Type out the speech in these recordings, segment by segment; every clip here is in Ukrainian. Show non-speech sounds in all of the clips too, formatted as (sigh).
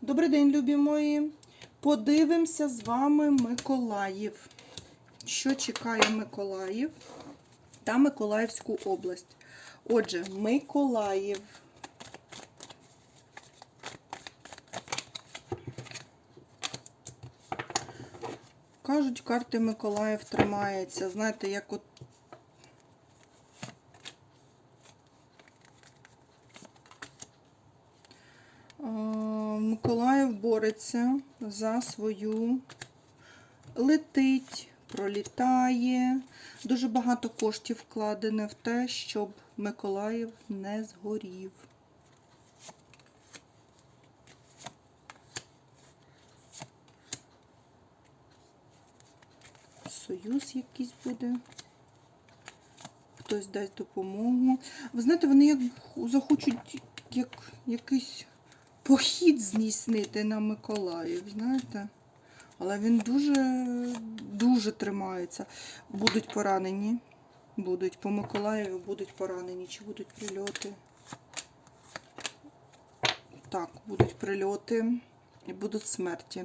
Добрий день, любі мої. Подивимося з вами Миколаїв. Що чекає Миколаїв та Миколаївську область. Отже, Миколаїв. Кажуть, карти Миколаїв тримається. Знаєте, як от Е, Миколаїв бореться за свою, летить, пролітає. Дуже багато коштів вкладене в те, щоб Миколаїв не згорів. Союз якийсь буде. Хтось дасть допомогу. Ви знаєте, вони як захочуть як якийсь похід здійснити на Миколаїв, знаєте? Але він дуже, дуже тримається. Будуть поранені. Будуть по Миколаєві будуть поранені. Чи будуть прильоти? Так, будуть прильоти і будуть смерті.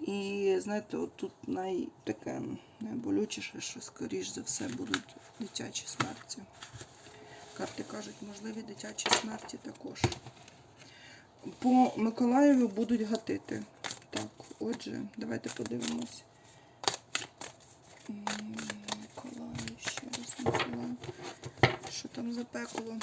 І знаєте, от тут найтаке найболючіше, що скоріш за все будуть дитячі смерті. Карти кажуть, можливі дитячі смерті також. По Миколаєву будуть гатити. Так, отже, давайте подивимось. Миколаїв, ще раз Миколаїв. Що там за пекло?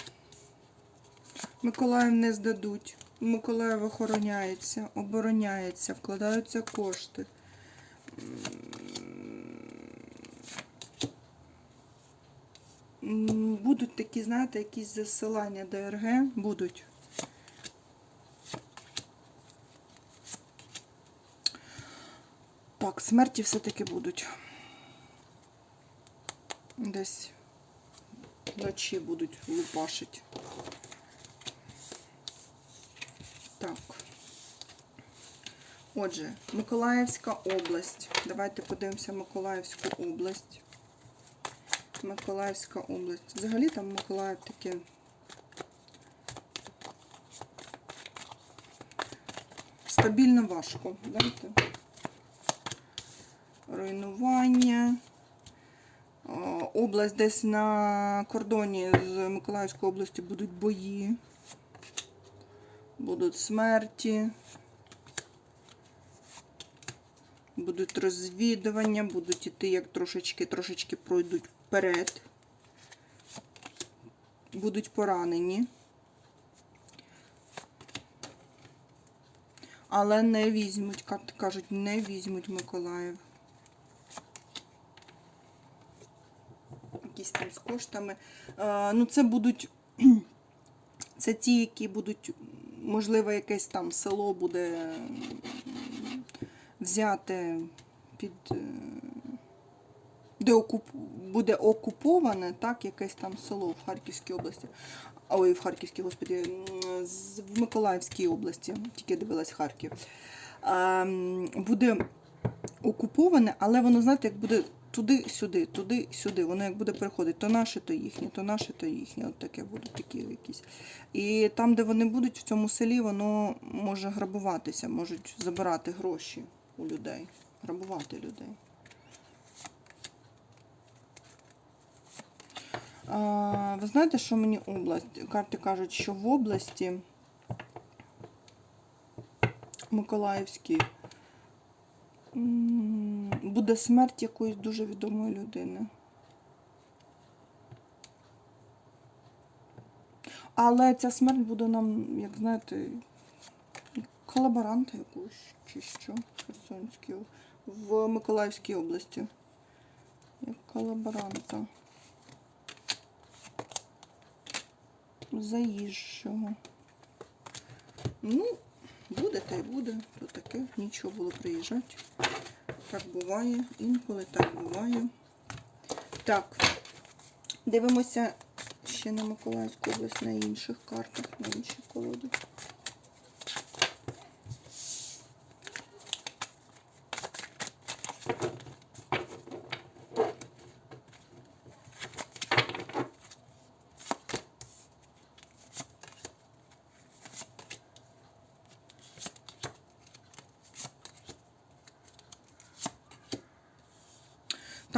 Миколаїв не здадуть. Миколаїв охороняється, обороняється, вкладаються кошти. Будуть такі, знаєте, якісь засилання ДРГ будуть. Так, смерті все-таки будуть. Десь вночі будуть лупашить. Так. Отже, Миколаївська область. Давайте подивимося Миколаївську область. Миколаївська область. Взагалі там Миколаїв таке. Стабільно важко. Давайте. Руйнування. Область десь на кордоні з Миколаївською областю будуть бої, будуть смерті, будуть розвідування, будуть іти як трошечки, трошечки пройдуть вперед, будуть поранені. Але не візьмуть, кажуть, не візьмуть Миколаїв. Якісь там з коштами. Е, ну, це будуть. (clears throat) Це ті, які будуть, можливо, якесь там село буде взяте під. е, Де окуп... буде окуповане, так, якесь там село в Харківській області. Ой, в Харківській, господі, в Миколаївській області, тільки дивилась Харків. Ем, Буде окуповане, але воно, знаєте, як буде туди-сюди, туди-сюди. Воно як буде переходити, то наше, то їхнє, то наше, то їхнє. От таке будуть такі якісь. І там, де вони будуть, в цьому селі, воно може грабуватися, можуть забирати гроші у людей, грабувати людей. А, ви знаєте, що мені область? Карти кажуть, що в області Миколаївській буде смерть якоїсь дуже відомої людини. Але ця смерть буде нам, як знаєте, колаборанта якогось чи що Херсонській, в Миколаївській області. Як колаборанта. Заїжджого. Ну, буде та й буде. То таке, нічого було приїжджати. Так буває, інколи так буває. Так, дивимося ще на Миколаївську область на інших картах, на інших колоди.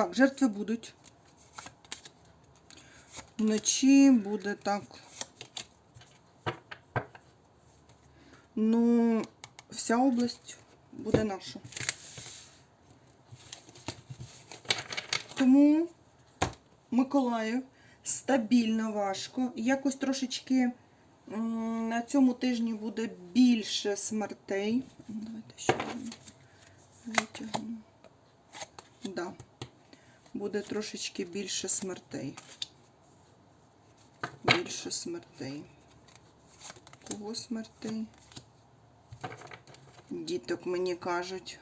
Так, жертви будуть. Вночі буде так. Ну, вся область буде наша. Тому Миколаїв стабільно важко. Якось трошечки на цьому тижні буде більше смертей. Давайте ще витягну. Да. Буде трошечки більше смертей. Більше смертей. Кого смертей? Діток мені кажуть.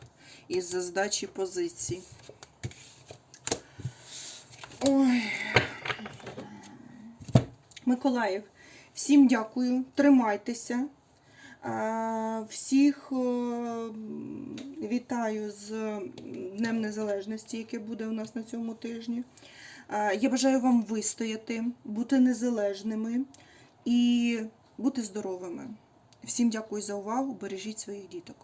Із-за здачі позицій. Ой. Миколаїв, всім дякую. Тримайтеся. Всіх вітаю з Днем Незалежності, яке буде у нас на цьому тижні. Я бажаю вам вистояти, бути незалежними і бути здоровими. Всім дякую за увагу. Бережіть своїх діток.